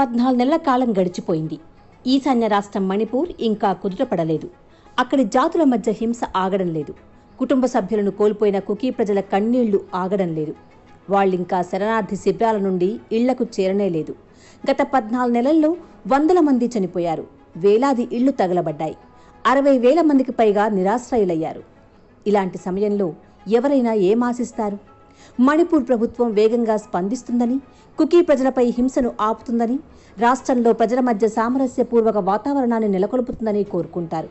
పద్నాలుగు నెలల కాలం గడిచిపోయింది. ఈశాన్య రాష్ట్రం మణిపూర్ ఇంకా కుదుటపడలేదు. అక్కడి జాతుల మధ్య హింస ఆగడం లేదు. కుటుంబ సభ్యులను కోల్పోయిన కుకీ ప్రజల కన్నీళ్ళు ఆగడం లేదు. వాళ్ళింకా శరణార్థి శిబిరాల నుండి ఇళ్ళకు చేరనే లేదు. గత పద్నాలుగు నెలల్లో వందల మంది చనిపోయారు. వేలాది ఇళ్ళు తగలబడ్డాయి. అరవై వేల మందికి పైగా నిరాశ్రయులయ్యారు. ఇలాంటి సమయంలో ఎవరైనా ఏమాశిస్తారు మణిపూర్ ప్రభుత్వం వేగంగా స్పందిస్తుందని కుకీ ప్రజలపై హింసను ఆపుతుందని రాష్ట్రంలో ప్రజల మధ్య సామరస్యపూర్వక వాతావరణాన్ని నెలకొల్పుతుందని కోరుకుంటారు.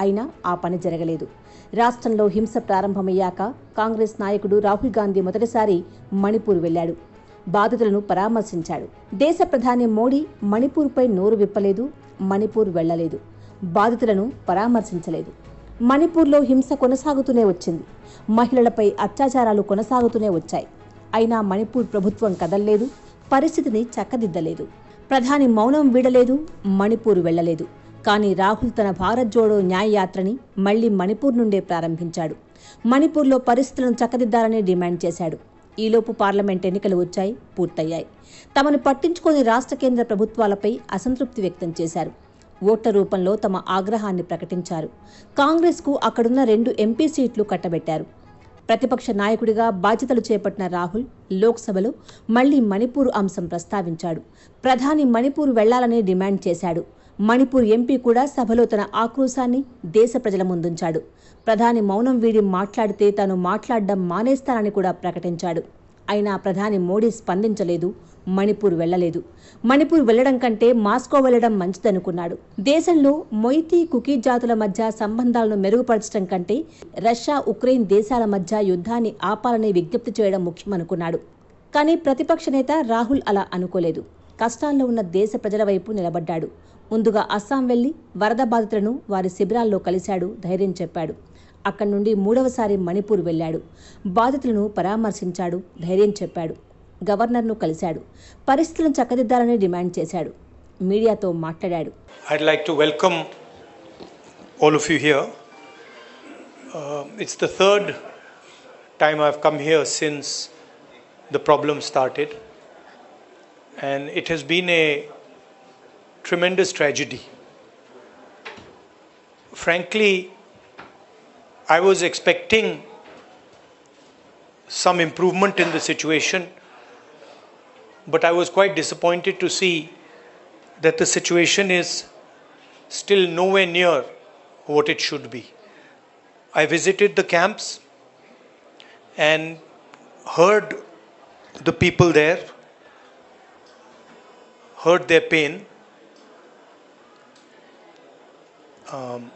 అయినా ఆ పని జరగలేదు. రాష్ట్రంలో హింస ప్రారంభమయ్యాక కాంగ్రెస్ నాయకుడు రాహుల్ గాంధీ మొదటిసారి మణిపూర్ వెళ్ళాడు బాధితులను పరామర్శించాడు. దేశ ప్రధాని మోడీ మణిపూర్పై నోరు విప్పలేదు మణిపూర్ వెళ్ళలేదు బాధితులను పరామర్శించలేదు. మణిపూర్లో హింస కొనసాగుతూనే వచ్చింది. మహిళలపై అత్యాచారాలు కొనసాగుతూనే వచ్చాయి. అయినా మణిపూర్ ప్రభుత్వం కదల్లేదు పరిస్థితిని చక్కదిద్దలేదు. ప్రధాని మౌనం వీడలేదు మణిపూర్ వెళ్ళలేదు కానీ రాహుల్ తన భారత్ జోడో న్యాయ యాత్రని మళ్ళీ మణిపూర్ నుండే ప్రారంభించాడు. మణిపూర్లో పరిస్థితులను చక్కదిద్దాలని డిమాండ్ చేశాడు. ఈలోపు పార్లమెంట్ ఎన్నికలు వచ్చాయి పూర్తయ్యాయి. తమను పట్టించుకొని రాష్ట్ర కేంద్ర ప్రభుత్వాలపై అసంతృప్తి వ్యక్తం చేశారు. ఓట్ల రూపంలో తమ ఆగ్రహాన్ని ప్రకటించారు. కాంగ్రెస్కు అక్కడున్న రెండు ఎంపీ సీట్లు కట్టబెట్టారు. ప్రతిపక్ష నాయకుడిగా బాధ్యతలు చేపట్టిన రాహుల్ లోక్సభలో మళ్ళీ మణిపూర్ అంశం ప్రస్తావించాడు. ప్రధాని మణిపూర్ వెళ్ళాలని డిమాండ్ చేశాడు. మణిపూర్ ఎంపీ కూడా సభలో తన ఆక్రోశాన్ని దేశ ప్రజల ముందుంచాడు. ప్రధాని మౌనం వీడి మాట్లాడితే తాను మాట్లాడడం మానేస్తానని కూడా ప్రకటించాడు. అయినా ప్రధాని మోడీ స్పందించలేదు. మణిపూర్ వెళ్ళలేదు మణిపూర్ వెళ్ళడం కంటే మాస్కో వెళ్ళడం మంచిదనుకున్నాడు. దేశంలో మొయితీ కుకీ జాతుల మధ్య సంబంధాలను మెరుగుపరచడం కంటే రష్యా ఉక్రెయిన్ దేశాల మధ్య యుద్ధాన్ని ఆపాలని విజ్ఞప్తి చేయడం ముఖ్యమనుకున్నాడు. కానీ ప్రతిపక్ష నేత రాహుల్ అలా అనుకోలేదు. కష్టాల్లో ఉన్న దేశ ప్రజల వైపు నిలబడ్డాడు. ముందుగా అస్సాం వెళ్ళి వరద బాధితులను వారి శిబిరాల్లో కలిశాడు ధైర్యం చెప్పాడు. అక్కడి నుండి మూడవసారి మణిపూర్ వెళ్ళాడు. బాధితులను పరామర్శించాడు ధైర్యం చెప్పాడు. గవర్నర్ను కలిశాడు. పరిస్థితులను చక్కదిద్దాలని డిమాండ్ చేశాడు. మీడియాతో మాట్లాడాడు. I'd like to welcome all of you here it's the third time I come here since the problem started and it has been a tremendous tragedy. Frankly, I was expecting some improvement in the situation. But I was quite disappointed to see that the situation is still nowhere near what it should be. I visited the camps and heard the people there, heard their pain. Um,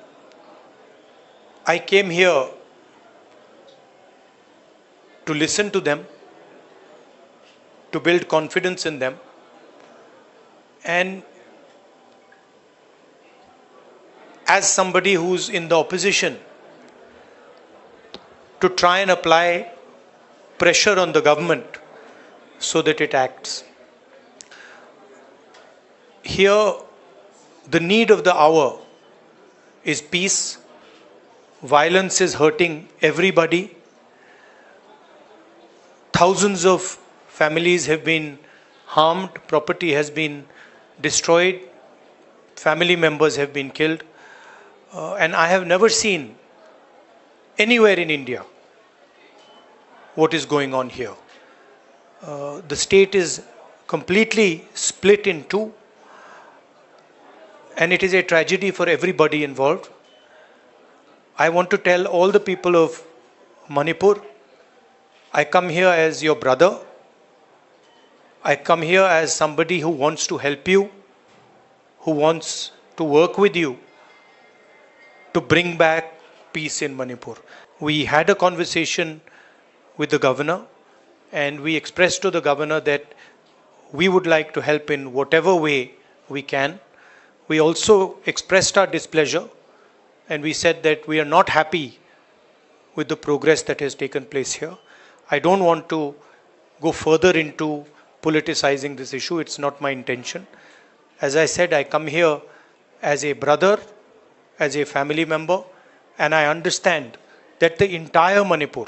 I came here to listen to them, to build confidence in them, and as somebody who's in the opposition to try and apply pressure on the government so that it acts. Here, the need of the hour is peace. Violence is hurting everybody. Thousands of families have been harmed, property has been destroyed, family members have been killed. Uh, and I have never seen anywhere in India what is going on here. Uh, the state is completely split in two, and it is a tragedy for everybody involved. I want to tell all the people of Manipur I come here as your brother. I come here as somebody who wants to help you, who wants to work with you to bring back peace in Manipur. We had a conversation with the governor and we expressed to the governor that we would like to help in whatever way we can. We also expressed our displeasure and we said that we are not happy with the progress that has taken place here. I don't want to go further into politicizing this issue, it's not my intention. As I said, I come here as a brother, as a family member, and I understand that the entire Manipur,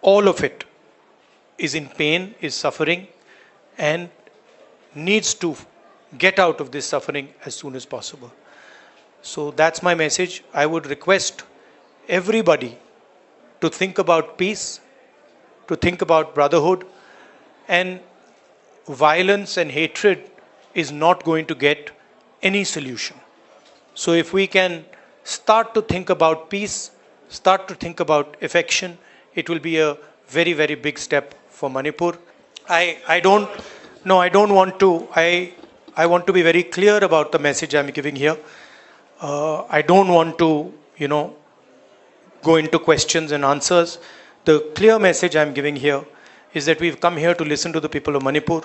all of it, is in pain, is suffering, and needs to get out of this suffering as soon as possible. So that's my message. I would request everybody to think about peace, to think about brotherhood, and violence and hatred is not going to get any solution. So if we can start to think about peace, start to think about affection, it will be a very, very big step for Manipur. I, I don't, no, I don't want to, I, I want to be very clear about the message I'm giving here. Uh, I don't want to, you know, go into questions and answers. The clear message I'm giving here is that we've come here to listen to the people of Manipur.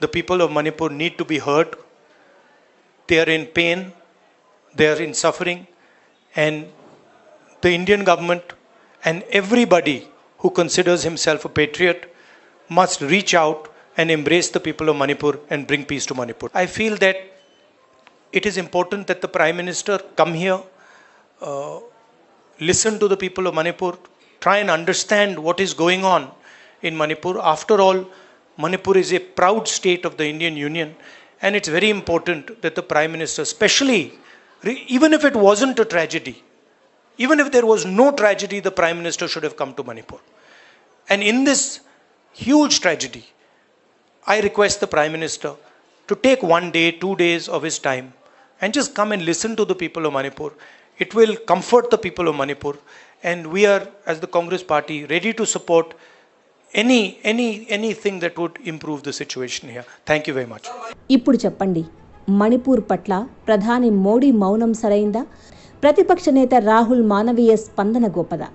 The people of Manipur need to be heard. They are in pain, they are in suffering, and the Indian government and everybody who considers himself a patriot must reach out and embrace the people of Manipur and bring peace to Manipur. I feel that it is important that the Prime Minister come here, uh, listen to the people of Manipur, try and understand what is going on in Manipur. After all, Manipur is a proud state of the Indian Union, and it's very important that the Prime Minister, especially, even if it wasn't a tragedy, even if there was no tragedy, the Prime Minister should have come to Manipur. And in this huge tragedy, I request the Prime Minister to take one day, two days of his time and just come and listen to the people of Manipur. It will comfort the people of Manipur. And we are, as the Congress party, ready to support any any anything that would improve the situation here thank you very much ఇప్పుడు చెప్పండి. మణిపూర్ పట్ల ప్రధాని మోడీ మౌనం సరైందా? ప్రతిపక్ష నేత రాహుల్ మానవీయ స్పందన గొప్పదా?